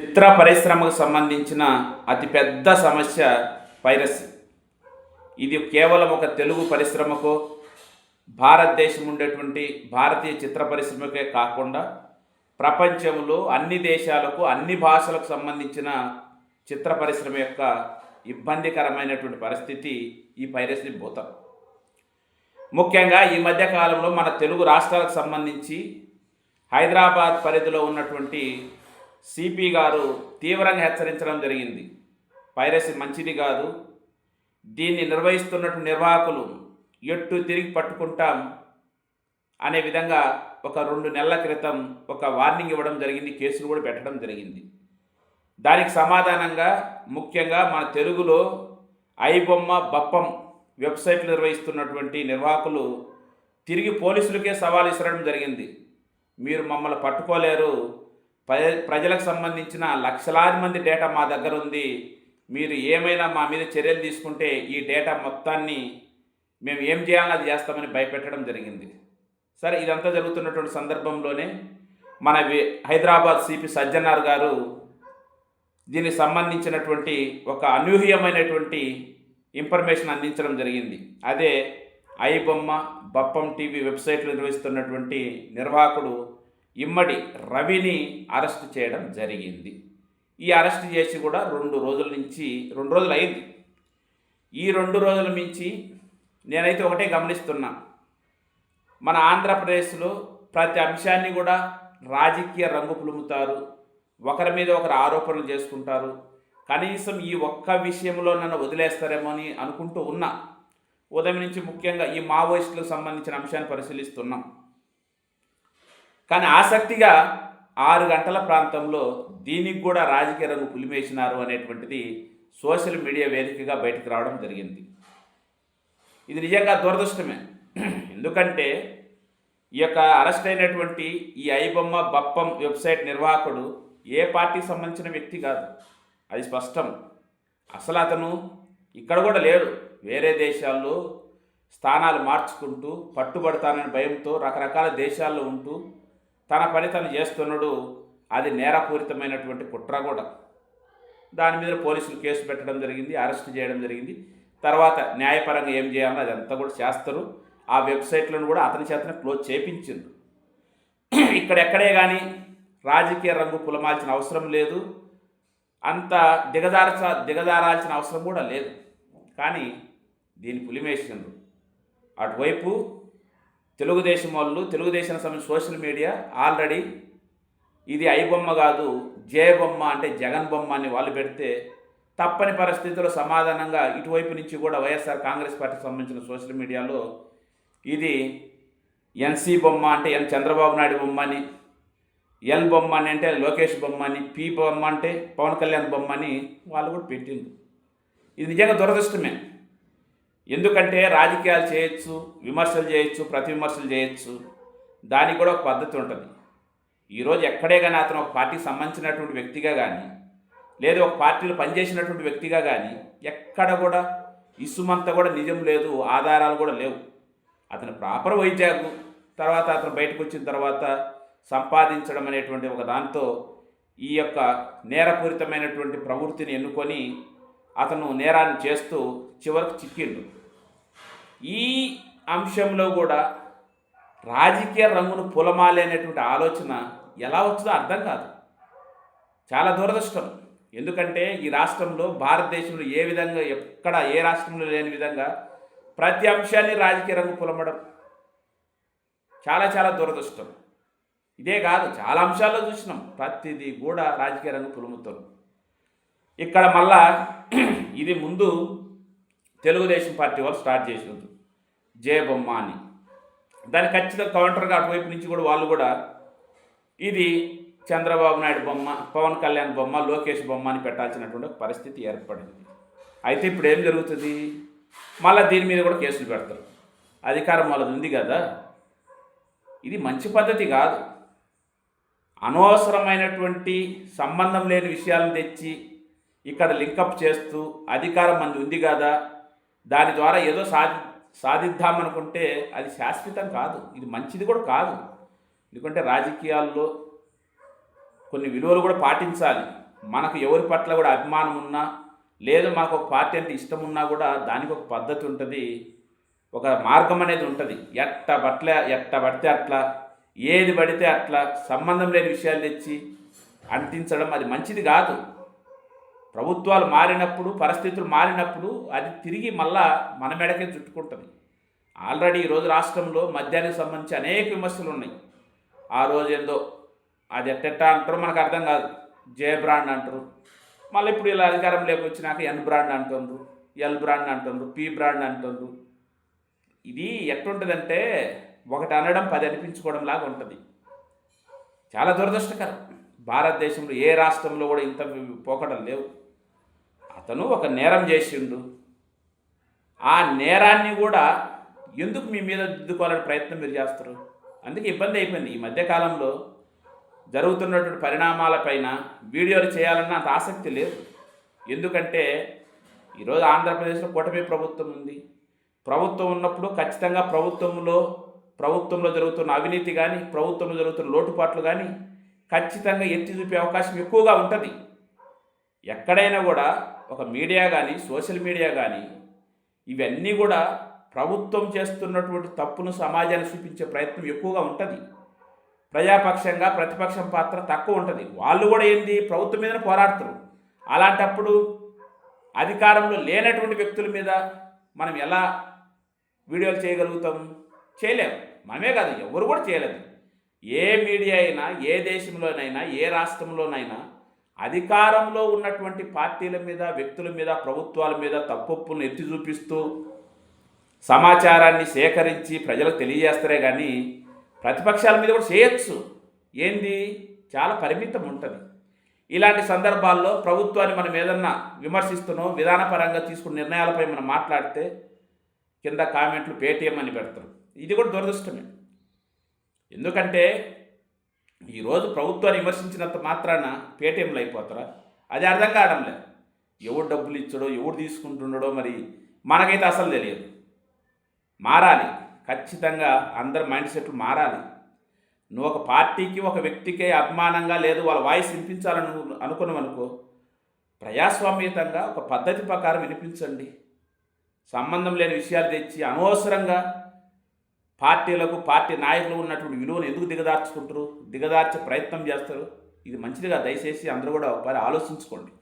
చిత్ర పరిశ్రమకు సంబంధించిన అతిపెద్ద సమస్య పైరసీ ఇది కేవలం ఒక తెలుగు పరిశ్రమకో భారతదేశం ఉండేటువంటి భారతీయ చిత్ర పరిశ్రమకే కాకుండా ప్రపంచంలో అన్ని దేశాలకు అన్ని భాషలకు సంబంధించిన చిత్ర పరిశ్రమ యొక్క ఇబ్బందికరమైనటువంటి పరిస్థితి ఈ పైరసీ భూతం ముఖ్యంగా ఈ మధ్య కాలంలో మన తెలుగు రాష్ట్రాలకు సంబంధించి హైదరాబాద్ పరిధిలో ఉన్నటువంటి సిపి గారు తీవ్రంగా హెచ్చరించడం జరిగింది. పైరసీ మంచిది కాదు. దీన్ని నిర్వహిస్తున్నట్టు నిర్వాహకులు ఎట్టు తిరిగి పట్టుకుంటాం అనే విధంగా ఒక రెండు నెలల క్రితం ఒక వార్నింగ్ ఇవ్వడం జరిగింది. కేసులు కూడా పెట్టడం జరిగింది. దానికి సమాధానంగా ముఖ్యంగా మన తెలుగులో ఐబొమ్మ బప్పం వెబ్సైట్లు నిర్వహిస్తున్నటువంటి నిర్వాహకులు తిరిగి పోలీసులకే సవాల్ ఇసరడం జరిగింది. మీరు మమ్మల్ని పట్టుకోలేరు. ప్రజలకు సంబంధించిన లక్షలాది మంది డేటా మా దగ్గర ఉంది. మీరు ఏమైనా మా మీద చర్యలు తీసుకుంటే ఈ డేటా మొత్తాన్ని మేము ఏం చేయాలో అది చేస్తామని భయపెట్టడం జరిగింది. సరే ఇదంతా జరుగుతున్నటువంటి సందర్భంలోనే మన హైదరాబాద్ సిపి సజ్జనార్ గారు దీనికి సంబంధించినటువంటి ఒక అనూహ్యమైనటువంటి ఇన్ఫర్మేషన్ అందించడం జరిగింది. అదే ఐబొమ్మ బప్పం టీవీ వెబ్సైట్లు నిర్వహిస్తున్నటువంటి నిర్వాహకుడు ఇమ్మడి రవిని అరెస్ట్ చేయడం జరిగింది. ఈ అరెస్ట్ చేసి కూడా రెండు రోజుల నుంచి రెండు రోజులు అయింది. ఈ రెండు రోజుల నుంచి నేనైతే ఒకటే గమనిస్తున్నా. మన ఆంధ్రప్రదేశ్లో ప్రతి అంశాన్ని కూడా రాజకీయ రంగు పులుముతారు. ఒకరి మీద ఒకరు ఆరోపణలు చేసుకుంటారు. కనీసం ఈ ఒక్క విషయంలో నన్ను వదిలేస్తారేమో అని అనుకుంటూ ఉన్నా. ఉదయం నుంచి ముఖ్యంగా ఈ మావోయిస్టులకు సంబంధించిన అంశాన్ని పరిశీలిస్తున్నాం. కానీ ఆసక్తిగా ఆరు గంటల ప్రాంతంలో దీనికి కూడా రాజకీయ రంగు పులిమేసినారు అనేటువంటిది సోషల్ మీడియా వేదికగా బయటకు రావడం జరిగింది. ఇది నిజంగా దురదృష్టమే. ఎందుకంటే ఈ యొక్క అరెస్ట్ అయినటువంటి ఈ ఐబొమ్మ బప్పం వెబ్సైట్ నిర్వాహకుడు ఏ పార్టీకి సంబంధించిన వ్యక్తి కాదు. అది స్పష్టం. అసలు అతను ఇక్కడ కూడా లేడు. వేరే దేశాల్లో స్థానాలు మార్చుకుంటూ పట్టుబడతానని భయంతో రకరకాల దేశాల్లో ఉంటూ తన పని తను చేస్తున్నాడు అది నేరపూరితమైనటువంటి కుట్ర కూడా. దాని మీద పోలీసులు కేసు పెట్టడం జరిగింది అరెస్ట్ చేయడం జరిగింది. తర్వాత న్యాయపరంగా ఏం చేయాలో అదంతా కూడా చేస్తారు. ఆ వెబ్సైట్లను కూడా అతని చేతనే క్లోజ్ చేయించింది ఇక్కడ ఎక్కడే కానీ రాజకీయ రంగు పులమాల్సిన అవసరం లేదు. అంత దిగజార్చ దిగజారాల్సిన అవసరం కూడా లేదు. కానీ దీన్ని పులిమేసిండ్రు అటువైపు తెలుగుదేశం వాళ్ళు తెలుగుదేశం సమయం సోషల్ మీడియా ఆల్రెడీ ఇది ఐ బొమ్మ కాదు జయబొమ్మ అంటే జగన్ బొమ్మ అని వాళ్ళు పెడితే తప్పని పరిస్థితుల్లో సమాధానంగా ఇటువైపు నుంచి కూడా వైఎస్ఆర్ కాంగ్రెస్ పార్టీకి సంబంధించిన సోషల్ మీడియాలో ఇది ఎన్సీ బొమ్మ అంటే ఎన్ చంద్రబాబు నాయుడు బొమ్మ అని ఎల్ బొమ్మ అని అంటే లోకేష్ బొమ్మ అని పి బొమ్మ అంటే పవన్ కళ్యాణ్ బొమ్మ అని వాళ్ళు కూడా పెట్టింది ఇది నిజంగా దురదృష్టమే. ఎందుకంటే రాజకీయాలు చేయొచ్చు విమర్శలు చేయొచ్చు ప్రతి విమర్శలు చేయొచ్చు. దానికి కూడా ఒక పద్ధతి ఉంటుంది. ఈరోజు ఎక్కడే కానీ అతను ఒక పార్టీకి సంబంధించినటువంటి వ్యక్తిగా కానీ లేదా ఒక పార్టీలో పనిచేసినటువంటి వ్యక్తిగా కానీ ఎక్కడ కూడా ఇసుమంతా కూడా నిజం లేదు ఆధారాలు కూడా లేవు. అతను ప్రాపర్ వైజాగ్ తర్వాత అతను బయటకు వచ్చిన తర్వాత సంపాదించడం అనేటువంటి ఒక దాంతో ఈ యొక్క నేరపూరితమైనటువంటి ప్రవృత్తిని ఎన్నుకొని అతను నేరాన్ని చేస్తూ చివరికి చిక్కిండు. ఈ అంశంలో కూడా రాజకీయ రంగును పులమాలి అనేటువంటి ఆలోచన ఎలా వచ్చిందో అర్థం కాదు. చాలా దురదృష్టం. ఎందుకంటే ఈ రాష్ట్రంలో భారతదేశంలో ఏ విధంగా ఎక్కడ ఏ రాష్ట్రంలో లేని విధంగా ప్రతి అంశాన్ని రాజకీయ రంగు పులమడం చాలా చాలా దురదృష్టం. ఇదే కాదు చాలా అంశాల్లో చూసినాం. ప్రతిదీ కూడా రాజకీయ రంగు పులుముతారు ఇక్కడ మళ్ళా ఇది ముందు తెలుగుదేశం పార్టీ వాళ్ళు స్టార్ట్ చేసినది జయబొమ్మ అని దాని ఖచ్చితంగా కౌంటర్గా అటువైపు నుంచి కూడా వాళ్ళు కూడా ఇది చంద్రబాబు నాయుడు బొమ్మ పవన్ కళ్యాణ్ బొమ్మ లోకేష్ బొమ్మ అని పెట్టాల్సినటువంటి పరిస్థితి ఏర్పడింది. అయితే ఇప్పుడు ఏం జరుగుతుంది? మళ్ళీ దీని మీద కూడా కేసులు పెడతారు. అధికారం వాళ్ళది ఉంది కదా? ఇది మంచి పద్ధతి కాదు. అనవసరమైనటువంటి సంబంధం లేని విషయాలను తెచ్చి ఇక్కడ లింకప్ చేస్తూ అధికారం మంది ఉంది కదా దాని ద్వారా ఏదో సాధి సాధిద్దామనుకుంటే అది శాశ్వతం కాదు. ఇది మంచిది కూడా కాదు. ఎందుకంటే రాజకీయాల్లో కొన్ని విలువలు కూడా పాటించాలి. మనకు ఎవరి పట్ల కూడా అభిమానం ఉన్నా లేదు మాకు ఒక పార్టీ అంటే ఇష్టం ఉన్నా కూడా దానికి ఒక పద్ధతి ఉంటుంది. ఒక మార్గం అనేది ఉంటుంది. ఎట్ట బట్ల ఎట్ట పడితే అట్లా ఏది పడితే అట్లా సంబంధం లేని విషయాలు తెచ్చి అంటించడం అది మంచిది కాదు. ప్రభుత్వాలు మారినప్పుడు పరిస్థితులు మారినప్పుడు అది తిరిగి మళ్ళా మన మెడకే చుట్టుకుంటుంది. ఆల్రెడీ ఈరోజు రాష్ట్రంలో మద్యానికి సంబంధించి అనేక విమర్శలు ఉన్నాయి. ఆ రోజు ఏందో అది ఎట్టెట్టా అంటారో మనకు అర్థం కాదు. జే బ్రాండ్ అంటారు. మళ్ళీ ఇప్పుడు ఇలా అధికారం లేకొచ్చినాక ఎన్ బ్రాండ్ అంటుండ్రు ఎల్ బ్రాండ్ అంటుండ్రు పి బ్రాండ్ అంటుండ్రు. ఇది ఎట్లుంటుందంటే ఒకటి అనడం పది అనిపించుకోవడం లాగా ఉంటుంది. చాలా దురదృష్టకరం. భారతదేశంలో ఏ రాష్ట్రంలో కూడా ఇంత పోకడం లేవు. అతను ఒక నేరం చేసిండు. ఆ నేరాన్ని కూడా ఎందుకు మీ మీద దిద్దుకోవాలని ప్రయత్నం మీరు చేస్తారు? అందుకే ఇబ్బంది అయిపోయింది. ఈ మధ్యకాలంలో జరుగుతున్నటువంటి పరిణామాలపైన వీడియోలు చేయాలన్న అంత ఆసక్తి లేదు. ఎందుకంటే ఈరోజు ఆంధ్రప్రదేశ్లో కూటమి ప్రభుత్వం ఉంది. ప్రభుత్వం ఉన్నప్పుడు ఖచ్చితంగా ప్రభుత్వంలో ప్రభుత్వంలో జరుగుతున్న అవినీతి కానీ ప్రభుత్వంలో జరుగుతున్న లోటుపాట్లు కానీ ఖచ్చితంగా ఎత్తి చూపే అవకాశం ఎక్కువగా ఉంటుంది. ఎక్కడైనా కూడా ఒక మీడియా కానీ సోషల్ మీడియా కానీ ఇవన్నీ కూడా ప్రభుత్వం చేస్తున్నటువంటి తప్పును సమాజానికి చూపించే ప్రయత్నం ఎక్కువగా ఉంటుంది. ప్రజాపక్షంగా ప్రతిపక్షం పాత్ర తక్కువ ఉంటుంది. వాళ్ళు కూడా ఏంది? ప్రభుత్వం మీదనే పోరాడుతారు అలాంటప్పుడు అధికారంలో లేనటువంటి వ్యక్తుల మీద మనం ఎలా వీడియోలు చేయగలుగుతాం? చేయలేము మనమే కాదు ఎవరు కూడా చేయలేదు. ఏ మీడియా అయినా ఏ దేశంలోనైనా ఏ రాష్ట్రంలోనైనా అధికారంలో ఉన్నటువంటి పార్టీల మీద వ్యక్తుల మీద ప్రభుత్వాల మీద తప్పొప్పులను ఎత్తి చూపిస్తూ సమాచారాన్ని సేకరించి ప్రజలకు తెలియజేస్తారే కానీ ప్రతిపక్షాల మీద కూడా చేయొచ్చు. ఏంది? చాలా పరిమితం ఉంటుంది. ఇలాంటి సందర్భాల్లో ప్రభుత్వాన్ని మనం ఏదన్నా విమర్శిస్తున్నాం విధానపరంగా తీసుకున్న నిర్ణయాలపై మనం మాట్లాడితే కింద కామెంట్లు పేటీఎం అని పెడతారు. ఇది కూడా దురదృష్టమే. ఎందుకంటే ఈరోజు ప్రభుత్వాన్ని విమర్శించినంత మాత్రాన పేటీఎంలు అయిపోతారా? అది అర్థం కావడం లేదు. ఎవడు డబ్బులు ఇచ్చాడో ఎవడు తీసుకుంటున్నాడో మరి మనకైతే అసలు తెలియదు. మారాలి. ఖచ్చితంగా అందరి మైండ్ సెట్లు మారాలి. నువ్వు ఒక పార్టీకి ఒక వ్యక్తికే అభిమానంగా లేదు వాళ్ళ వాయిస్ వినిపించాలను నువ్వు అనుకున్నావు అనుకో ప్రజాస్వామ్యతంగా ఒక పద్ధతి ప్రకారం వినిపించండి. సంబంధం లేని విషయాలు తెచ్చి అనవసరంగా పార్టీలకు పార్టీ నాయకులు ఉన్నటువంటి విలువను ఎందుకు దిగదార్చుకుంటారు? దిగదార్చే ప్రయత్నం చేస్తారు. ఇది మంచిదిగా దయచేసి అందరూ కూడా ఒకసారి ఆలోచించుకోండి.